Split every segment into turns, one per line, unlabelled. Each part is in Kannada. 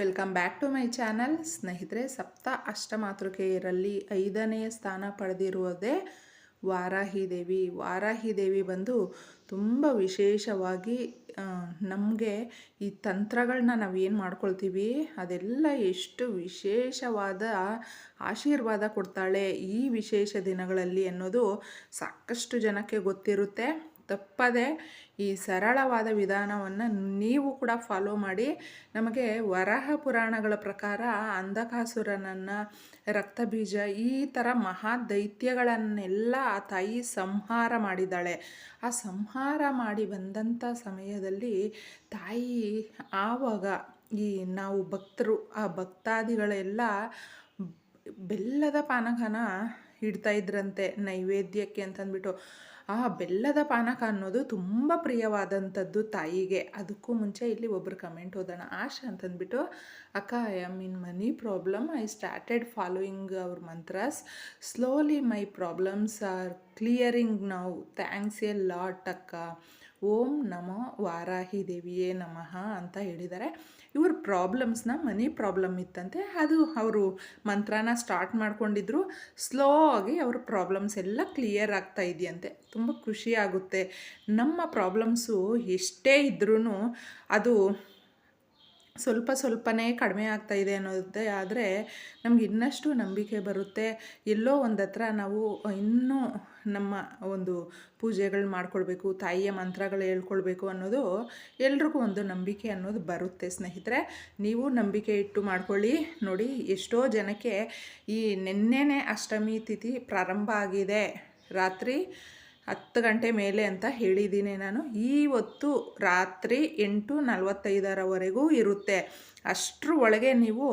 Welcome back to my channel. ಸ್ನೇಹಿತರೆ, ಸಪ್ತ ಅಷ್ಟಮಾತೃಕೆಯರಲ್ಲಿ ಐದನೆಯ ಸ್ಥಾನ ಪಡೆದಿರುವುದೇ ವಾರಾಹಿ ದೇವಿ ವಾರಾಹಿ ದೇವಿ ಬಂದು ತುಂಬ ವಿಶೇಷವಾಗಿ ನಮಗೆ ಈ ತಂತ್ರಗಳನ್ನ ನಾವು ಏನು ಮಾಡ್ಕೊಳ್ತೀವಿ, ಅದೆಲ್ಲ ಎಷ್ಟು ವಿಶೇಷವಾದ ಆಶೀರ್ವಾದ ಕೊಡ್ತಾಳೆ ಈ ವಿಶೇಷ ದಿನಗಳಲ್ಲಿ ಅನ್ನೋದು ಸಾಕಷ್ಟು ಜನಕ್ಕೆ ಗೊತ್ತಿರುತ್ತೆ. ತಪ್ಪದೆ ಈ ಸರಳವಾದ ವಿಧಾನವನ್ನು ನೀವು ಕೂಡ ಫಾಲೋ ಮಾಡಿ. ನಮಗೆ ವರಹ ಪುರಾಣಗಳ ಪ್ರಕಾರ ಅಂಧಕಾಸುರನನ್ನು, ರಕ್ತಬೀಜ ಈ ಥರ ಮಹಾ ದೈತ್ಯಗಳನ್ನೆಲ್ಲ ಆ ತಾಯಿ ಸಂಹಾರ ಮಾಡಿದ್ದಾಳೆ. ಆ ಸಂಹಾರ ಮಾಡಿ ಬಂದಂಥ ಸಮಯದಲ್ಲಿ ತಾಯಿ ಆವಾಗ ಈ ನಾವು ಭಕ್ತರು, ಆ ಭಕ್ತಾದಿಗಳೆಲ್ಲ ಬೆಲ್ಲದ ಪಾನಕನ ಇಡ್ತಾ ಇದ್ರಂತೆ ನೈವೇದ್ಯಕ್ಕೆ ಅಂತಂದ್ಬಿಟ್ಟು. ಆ ಬೆಲ್ಲದ ಪಾನಕ ಅನ್ನೋದು ತುಂಬ ಪ್ರಿಯವಾದಂಥದ್ದು ತಾಯಿಗೆ. ಅದಕ್ಕೂ ಮುಂಚೆ ಇಲ್ಲಿ ಒಬ್ಬರು ಕಮೆಂಟ್ ಓದೋಣ ಆಶಾ ಅಂತಂದ್ಬಿಟ್ಟು, ಅಕ್ಕ I am in money problem I started following ಅವ್ರ mantras slowly my problems are clearing ನಾವು ಥ್ಯಾಂಕ್ಸ್ ಎ ಲಾಟ್ ಅಕ್ಕ. ಓಂ ನಮೋ ವಾರಾಹಿ ದೇವಿಯೇ ನಮಃ ಅಂತ ಹೇಳಿದ್ದಾರೆ. ಇವ್ರ ಪ್ರಾಬ್ಲಮ್ಸ್ನ ಮನಿ ಪ್ರಾಬ್ಲಮ್ ಇತ್ತಂತೆ. ಅದು ಅವರು ಮಂತ್ರನ ಸ್ಟಾರ್ಟ್ ಮಾಡ್ಕೊಂಡಿದ್ರು. ಸ್ಲೋ ಆಗಿ ಅವ್ರ ಪ್ರಾಬ್ಲಮ್ಸ್ ಎಲ್ಲ ಕ್ಲಿಯರ್ ಆಗ್ತಾ ಇದೆಯಂತೆ. ತುಂಬ ಖುಷಿ ಆಗುತ್ತೆ. ನಮ್ಮ ಪ್ರಾಬ್ಲಮ್ಸು ಎಷ್ಟೇ ಇದ್ರೂ ಅದು ಸ್ವಲ್ಪ ಸ್ವಲ್ಪನೇ ಕಡಿಮೆ ಆಗ್ತಾ ಇದೆ ಅನ್ನೋದೇ ಆದರೆ ನಮ್ಗೆ ಇನ್ನಷ್ಟು ನಂಬಿಕೆ ಬರುತ್ತೆ. ಎಲ್ಲೋ ಒಂದು ಹತ್ರ ನಾವು ಇನ್ನೂ ನಮ್ಮ ಒಂದು ಪೂಜೆಗಳು ಮಾಡ್ಕೊಳ್ಬೇಕು, ತಾಯಿಯ ಮಂತ್ರಗಳು ಹೇಳ್ಕೊಳ್ಬೇಕು ಅನ್ನೋದು ಎಲ್ರಿಗೂ ಒಂದು ನಂಬಿಕೆ ಅನ್ನೋದು ಬರುತ್ತೆ ಸ್ನೇಹಿತರೆ. ನೀವು ನಂಬಿಕೆ ಇಟ್ಟು ಮಾಡ್ಕೊಳ್ಳಿ. ನೋಡಿ, ಎಷ್ಟೋ ಜನಕ್ಕೆ ಈ ನಿನ್ನೆನೇ ಅಷ್ಟಮಿ ತಿಥಿ ಪ್ರಾರಂಭ ಆಗಿದೆ. ರಾತ್ರಿ ಹತ್ತು ಗಂಟೆ ಮೇಲೆ ಅಂತ ಹೇಳಿದ್ದೀನಿ ನಾನು. ಇವತ್ತು ರಾತ್ರಿ ಎಂಟು ನಲವತ್ತೈದರವರೆಗೂ ಇರುತ್ತೆ. ಅಷ್ಟರ ಒಳಗೆ ನೀವು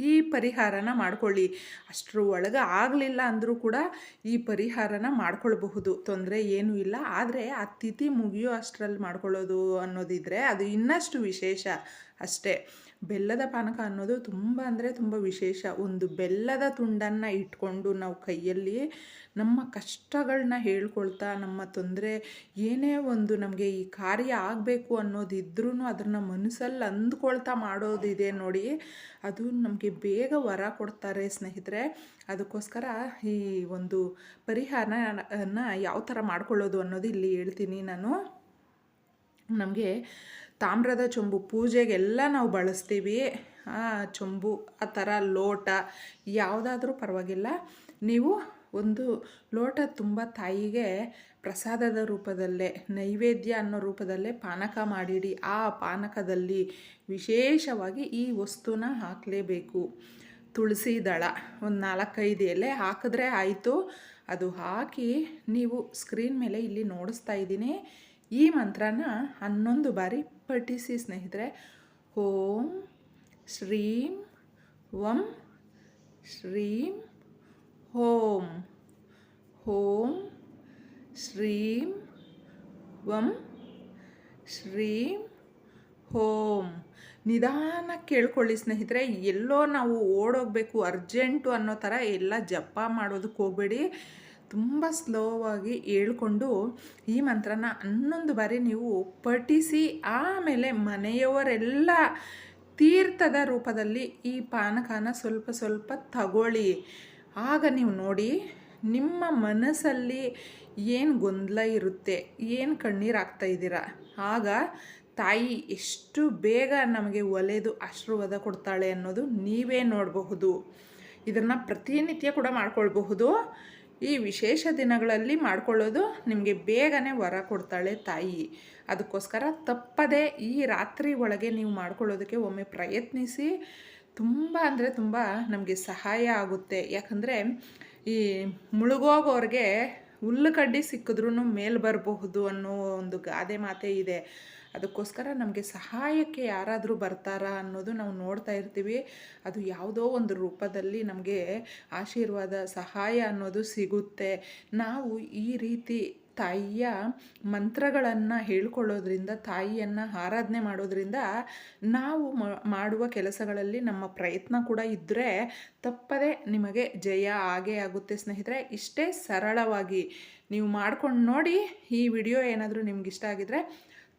ಈ ಪರಿಹಾರನ ಮಾಡ್ಕೊಳ್ಳಿ. ಅಷ್ಟರ ಒಳಗೆ ಆಗಲಿಲ್ಲ ಅಂದರೂ ಕೂಡ ಈ ಪರಿಹಾರನ ಮಾಡ್ಕೊಳ್ಬಹುದು. ತೊಂದರೆ ಏನೂ ಇಲ್ಲ. ಆದರೆ ಆ ತಿಥಿ ಮುಗಿಯೋ ಅಷ್ಟರಲ್ಲಿ ಮಾಡ್ಕೊಳ್ಳೋದು ಅನ್ನೋದಿದ್ರೆ ಅದು ಇನ್ನಷ್ಟು ವಿಶೇಷ. ಅಷ್ಟೇ. ಬೆಲ್ಲದ ಪಾನಕ ಅನ್ನೋದು ತುಂಬ ಅಂದರೆ ತುಂಬ ವಿಶೇಷ. ಒಂದು ಬೆಲ್ಲದ ತುಂಡನ್ನು ಇಟ್ಕೊಂಡು ನಾವು ಕೈಯಲ್ಲಿ ನಮ್ಮ ಕಷ್ಟಗಳನ್ನ ಹೇಳ್ಕೊಳ್ತಾ, ನಮ್ಮ ತೊಂದರೆ ಏನೇ ಒಂದು ನಮಗೆ ಈ ಕಾರ್ಯ ಆಗಬೇಕು ಅನ್ನೋದಿದ್ರೂ ಅದನ್ನು ಮನಸ್ಸಲ್ಲಿ ಅಂದ್ಕೊಳ್ತಾ ಮಾಡೋದಿದೆ ನೋಡಿ, ಅದು ನಮಗೆ ಬೇಗ ವರ ಕೊಡ್ತಾರೆ ಸ್ನೇಹಿತರೆ. ಅದಕ್ಕೋಸ್ಕರ ಈ ಒಂದು ಪರಿಹಾರನ ಯಾವ ಥರ ಮಾಡ್ಕೊಳ್ಳೋದು ಅನ್ನೋದು ಇಲ್ಲಿ ಹೇಳ್ತೀನಿ ನಾನು. ನಮಗೆ ತಾಮ್ರದ ಚೊಂಬು ಪೂಜೆಗೆಲ್ಲ ನಾವು ಬಳಸ್ತೀವಿ. ಚೊಂಬು, ಆ ಥರ ಲೋಟ ಯಾವುದಾದ್ರೂ ಪರವಾಗಿಲ್ಲ. ನೀವು ಒಂದು ಲೋಟ ತುಂಬ ತಾಯಿಗೆ ಪ್ರಸಾದದ ರೂಪದಲ್ಲೇ, ನೈವೇದ್ಯ ಅನ್ನೋ ರೂಪದಲ್ಲೇ ಪಾನಕ ಮಾಡಿಡಿ. ಆ ಪಾನಕದಲ್ಲಿ ವಿಶೇಷವಾಗಿ ಈ ವಸ್ತುನ ಹಾಕಲೇಬೇಕು. ತುಳಸಿ ದಳ ಒಂದು ನಾಲ್ಕೈದು ಎಲೆ ಹಾಕಿದ್ರೆ ಆಯಿತು. ಅದು ಹಾಕಿ ನೀವು ಸ್ಕ್ರೀನ್ ಮೇಲೆ ಇಲ್ಲಿ ನೋಡಿಸ್ತಾ ಇದ್ದೀನಿ. ಈ ಮಂತ್ರನ ಹನ್ನೊಂದು ಬಾರಿ ಪಠಿಸಿ ಸ್ನೇಹಿತರೆ. ಓಂ ಶ್ರೀಂ ವಂ ಶ್ರೀಂ ಓಂ ಓಂ ಶ್ರೀಂ ವಂ ಶ್ರೀಂ ಓಂ ನಿಧಾನ ಕೇಳ್ಕೊಳ್ಳಿ ಸ್ನೇಹಿತರೆ, ಎಲ್ಲೋ ನಾವು ಓಡೋಗಬೇಕು, ಅರ್ಜೆಂಟು ಅನ್ನೋ ಥರ ಎಲ್ಲ ಜಪ ಮಾಡೋದಕ್ಕೆ ಹೋಗಬೇಡಿ. ತುಂಬ ಸ್ಲೋವಾಗಿ ಹೇಳ್ಕೊಂಡು ಈ ಮಂತ್ರನ ಹನ್ನೊಂದು ಬಾರಿ ನೀವು ಪಠಿಸಿ ಆಮೇಲೆ ಮನೆಯವರೆಲ್ಲ ತೀರ್ಥದ ರೂಪದಲ್ಲಿ ಈ ಪಾನಕನ ಸ್ವಲ್ಪ ಸ್ವಲ್ಪ ತಗೊಳ್ಳಿ. ಆಗ ನೀವು ನೋಡಿ ನಿಮ್ಮ ಮನಸ್ಸಲ್ಲಿ ಏನು ಗೊಂದಲ ಇರುತ್ತೆ, ಏನು ಕಣ್ಣೀರು ಆಗ್ತಾ ಇದ್ದೀರಾ. ಆಗ ತಾಯಿ ಎಷ್ಟು ಬೇಗ ನಮಗೆ ಒಲೆದು ಆಶೀರ್ವಾದ ಕೊಡ್ತಾಳೆ ಅನ್ನೋದು ನೀವೇ ನೋಡಬಹುದು. ಇದನ್ನು ಪ್ರತಿನಿತ್ಯ ಕೂಡ ಮಾಡ್ಕೊಳ್ಬಹುದು. ಈ ವಿಶೇಷ ದಿನಗಳಲ್ಲಿ ಮಾಡ್ಕೊಳ್ಳೋದು ನಿಮಗೆ ಬೇಗನೆ ವರ ಕೊಡ್ತಾಳೆ ತಾಯಿ. ಅದಕ್ಕೋಸ್ಕರ ತಪ್ಪದೆ ಈ ರಾತ್ರಿ ಒಳಗೆ ನೀವು ಮಾಡ್ಕೊಳ್ಳೋದಕ್ಕೆ ಒಮ್ಮೆ ಪ್ರಯತ್ನಿಸಿ. ತುಂಬ ಅಂದರೆ ತುಂಬ ನಮಗೆ ಸಹಾಯ ಆಗುತ್ತೆ. ಯಾಕಂದರೆ ಈ ಮುಳುಗೋಗೋರಿಗೆ ಹುಲ್ಲು ಕಡ್ಡಿ ಸಿಕ್ಕಿದ್ರೂ ಮೇಲೆ ಬರಬಹುದು ಅನ್ನೋ ಒಂದು ಗಾದೆ ಮಾತೇ ಇದೆ. ಅದಕ್ಕೋಸ್ಕರ ನಮಗೆ ಸಹಾಯಕ್ಕೆ ಯಾರಾದರೂ ಬರ್ತಾರಾ ಅನ್ನೋದು ನಾವು ನೋಡ್ತಾ ಇರ್ತೀವಿ. ಅದು ಯಾವುದೋ ಒಂದು ರೂಪದಲ್ಲಿ ನಮಗೆ ಆಶೀರ್ವಾದ, ಸಹಾಯ ಅನ್ನೋದು ಸಿಗುತ್ತೆ. ನಾವು ಈ ರೀತಿ ತಾಯಿಯ ಮಂತ್ರಗಳನ್ನು ಹೇಳ್ಕೊಳ್ಳೋದ್ರಿಂದ, ತಾಯಿಯನ್ನು ಆರಾಧನೆ ಮಾಡೋದ್ರಿಂದ ನಾವು ಮಾಡುವ ಕೆಲಸಗಳಲ್ಲಿ ನಮ್ಮ ಪ್ರಯತ್ನ ಕೂಡ ಇದ್ದರೆ ತಪ್ಪದೇ ನಿಮಗೆ ಜಯ ಆಗೇ ಆಗುತ್ತೆ ಸ್ನೇಹಿತರೆ. ಇಷ್ಟೇ ಸರಳವಾಗಿ ನೀವು ಮಾಡ್ಕೊಂಡು ನೋಡಿ ಈ ವಿಡಿಯೋ ಏನಾದರೂ ನಿಮ್ಗೆ ಇಷ್ಟ ಆಗಿದ್ರೆ